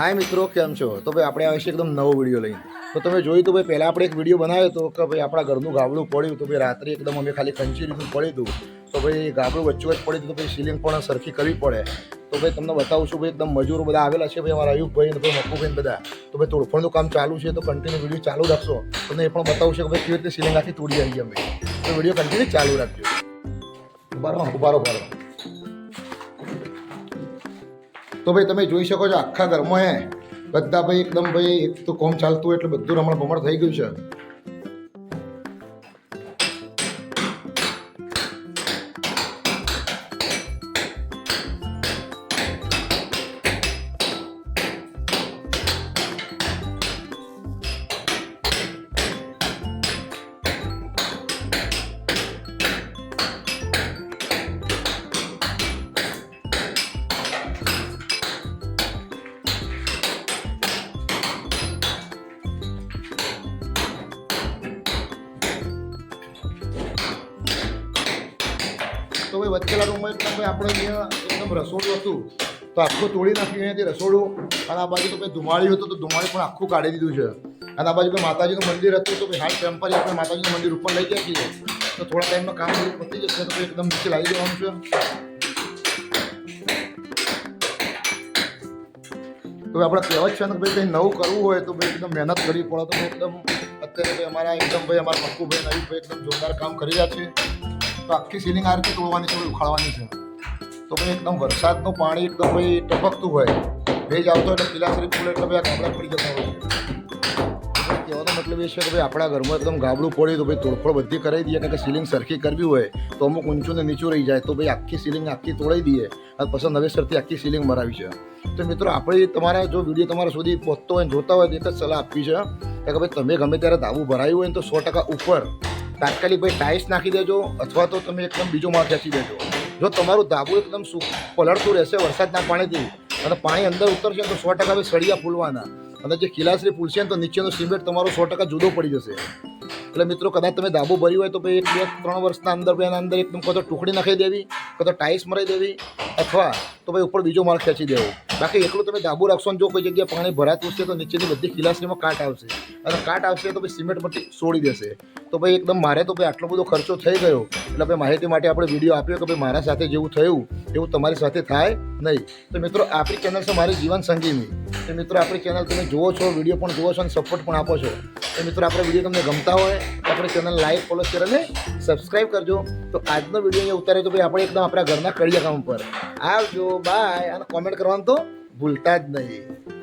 હાય મિત્રો, કેમ છો? તો ભાઈ આપણે આવે છે એકદમ નવો વીડિયો લઈને. તો તમે જોયું તો ભાઈ પહેલાં આપણે એક વીડિયો બનાવ્યો હતો કે ભાઈ આપણા ઘરનું ગાબડું પડ્યું તો ભાઈ રાત્રે એકદમ અમે ખાલી કંચી રીતનું પડ્યું હતું. તો ભાઈ ગાબડું વચ્ચે વચ્ચે પડ્યું તો ભાઈ સીલિંગ પણ સરખી કરવી પડે. તો ભાઈ તમને બતાવું છું ભાઈ એકદમ મજૂરો બધા આવેલા છે ભાઈ અમારા અયુબભાઈ અને ભાઈ મક્કુભાઈ બધા. તો ભાઈ તોડફોડનું કામ ચાલુ છે તો કન્ટિન્યુ વીડિયો ચાલુ રાખશો. તમને એ પણ બતાવું છે કે ભાઈ કેવી રીતે સીલિંગ આખી તોડી આવી અમે. તો વીડિયો કન્ટિન્યુ ચાલુ રાખજો. બરાબર બરાબર તો ભાઈ તમે જોઈ શકો છો આખા ઘરમાં હે. બધા ભાઈ એકદમ ભાઈ એક તો કોમ ચાલતું એટલે બધું રમણ ભમણ થઈ ગયું છે. તો ભાઈ વચ્ચેલા રૂમમાં ભાઈ આપણે અહીંયા એકદમ રસોડું હતું. તો આખું તોડી નાખ્યું અહીંયાથી રસોડું. અને આ બાજુ તો ભાઈ ધુમાળ્યું હતું, તો ધુમાળી પણ આખું કાઢી દીધું છે. અને આ બાજુ ભાઈ માતાજીનું મંદિર હતું, તો ભાઈ હાલ ટેમ્પરી આપણે માતાજીનું મંદિર ઉપર લઈ ગયા છીએ. તો થોડા ટાઈમમાં કામ પતી જશે, તો એકદમ નીચે લાવી દેવાનું છે. તો ભાઈ આપણે કહેવત છે ને ભાઈ કંઈ નવું કરવું હોય, તો ભાઈ એકદમ મહેનત કરવી પડે. તો એકદમ અત્યારે ભાઈ અમારા એકદમ ભાઈ અમારા મક્કુભાઈ નવીભાઈ એકદમ જોરદાર કામ કરી રહ્યા છે. તો આખી સીલિંગ આ રીતે તોડવાની છે ઉખાડવાની છે. તો ભાઈ એકદમ વરસાદનું પાણી એકદમ ભાઈ ટપકતું હોય. ભેજ આવતો એટલે પીલાસરી ફૂલ એટલે ભાઈ આ ગામડા પડી જતા હોય. કહેવાનો મતલબ એ છે કે ભાઈ આપણા ઘરમાં એકદમ ગાબડું પડે તો ભાઈ તોડફોડ બધી કરાવી દઈએ, કારણ કે સીલિંગ સરખી કરવી હોય તો અમુક ઊંચું ને નીચું રહી જાય, તો ભાઈ આખી સીલિંગ આખી તોડાઈ દઈએ. અને પછી નવેસરથી આખી સીલિંગ મરાવી છે. તો મિત્રો આપણે તમારા જો વીડિયો તમારા સુધી પહોંચતો હોય જોતા હોય તો એક જ સલાહ આપવી છે કે ભાઈ તમે ગમે ત્યારે દાવું ભરાયું હોય તો સો ટકા ઉપર તાત્કાલિક ભાઈ ટાઇલ્સ નાખી દેજો અથવા તો તમે એકદમ બીજો માળ ખેંચી દેજો. જો તમારું ધાબુ એકદમ સુ પલળતું રહેશે વરસાદના પાણીથી, અને પાણી અંદર ઉતરશે તો સો ટકા સળિયા ફૂલવાના. અને જે ખીલાસરી ફૂલશે તો નીચેનો સિમેન્ટ તમારો સો ટકા જુદો પડી જશે. એટલે મિત્રો કદાચ તમે ધાબો ભર્યું હોય તો એક, બે, ત્રણ વર્ષના અંદર એના અંદર એકદમ કાં તો ટુકડી નાખી દેવી કાં તો ટાઇલ્સ મરાઈ દેવી, અથવા તો ભાઈ ઉપર બીજો માળ ખેંચી દેવો. બાકી એકલું તમે ધાબુ રાખશો ને જો કોઈ જગ્યાએ પાણી ભરાતું હશે તો નીચેની બધી ખીલાસરીમાં કાટ આવશે. અને કાટ આવશે તો ભાઈ સિમેન્ટ મટી છોડી દેશે. તો ભાઈ એકદમ મારે તો ભાઈ આટલો બધો ખર્ચો થઈ ગયો. એટલે ભાઈ માહિતી માટે આપણે વીડિયો આપ્યો કે ભાઈ મારા સાથે જેવું થયું, એવું તમારી સાથે થાય નહીં. તો મિત્રો આપણી ચેનલ છે મારી જીવન સંગીની. તો મિત્રો, આપણી ચેનલ તમે જુઓ છો વીડિયો પણ જુઓ છો અને સપોર્ટ પણ આપો છો. તો મિત્રો, આપણે વીડિયો તમને ગમતા હોય તો આપણી ચેનલ લાઈક ફોલો શેર અને સબસ્ક્રાઈબ કરજો. તો આજનો વીડિયો અહીંયા ઉતારે તો ભાઈ આપણે એકદમ આપણા ઘરના કડિયા કામ પર આવજો બાય અને કોમેન્ટ કરવાનું તો ભૂલતા જ નહીં.